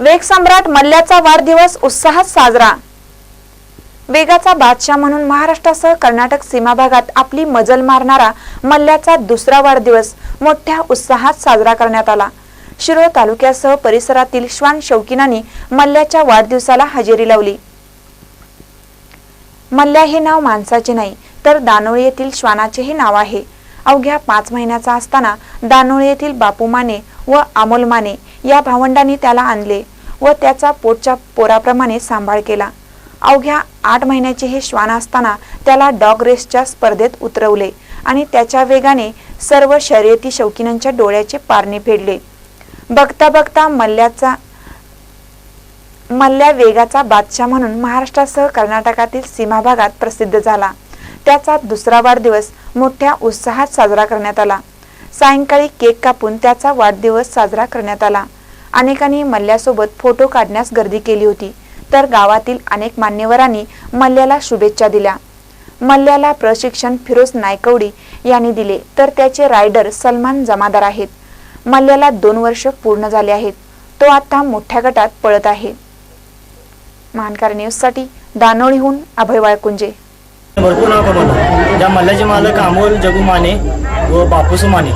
वेग सम्राट मल्ल्याचा वाढदिवस उत्साहात साजरा. वेगाचा बादशाह म्हणून महाराष्ट्रासह कर्नाटक सीमा भागात आपली मजल मारणारा मल्ल्याचा दुसरा वाढदिवस मोठ्या उत्साहात साजरा करण्यात आला. शिरोळ तालुक्यासह परिसरातील श्वान शौकीनांनी मल्ल्याच्या वाढदिवसाला हजेरी लावली. मल्ल्या हे नाव माणसाचे नाही तर दानोळी येथील श्वानाचेही नाव आहे. अवघ्या पाच महिन्याचा असताना दानोळी येथील बापू माने व अमोल माने या भावंडांनी त्याला आणले व त्याचा पोटच्या पोराप्रमाणे सांभाळ केला. अवघ्या आठ महिन्याचे हे श्वान असताना त्याला डॉग रेसच्या स्पर्धेत उतरवले आणि त्याच्या वेगाने सर्व शर्यती शौकीनांच्या डोळ्याचे पारणे फेडले. बघता बघता मल्ल्याचा मल्ल्या वेगाचा बादशाह म्हणून महाराष्ट्रासह कर्नाटकातील सीमा भागात प्रसिद्ध झाला. त्याचा दुसरा वाढदिवस मोठ्या उत्साहात साजरा करण्यात आला. सायंकाळी केक कापून त्याचा वाढदिवस साजरा करण्यात आला. अनेकांनी मल्ल्यासोबत फोटो काढण्यास गर्दी केली होती तर गावातील अनेक मान्यवरांनी मल्ल्याला शुभेच्छा दिल्या. मल्ल्याला प्रशिक्षण फिरोज नायकवडी यांनी दिले तर त्याचे रायडर सलमान जमादार आहेत. मल्ल्याला दोन वर्ष पूर्ण झाले आहेत. तो आता मोठ्या गटात पळत आहे. महानकार न्यूजसाठी दानोळीहून अभय वाळकुंजे. भरपूर नाव कमवलं. ज्या मल्ल्याचे मालक अमोल जगू माने व बापूस माने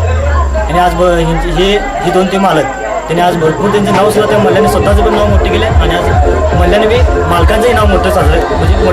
आणि आज ब- हे हे दोन ते मालक त्यांनी आज भरपूर त्यांचे नाव सुद्धा त्या मल्ल्याने स्वतःचं पण नाव मोठे केले आणि आज मल्ल्याने बी मालकांचंही नाव मोठं साजरं म्हणजे मोठं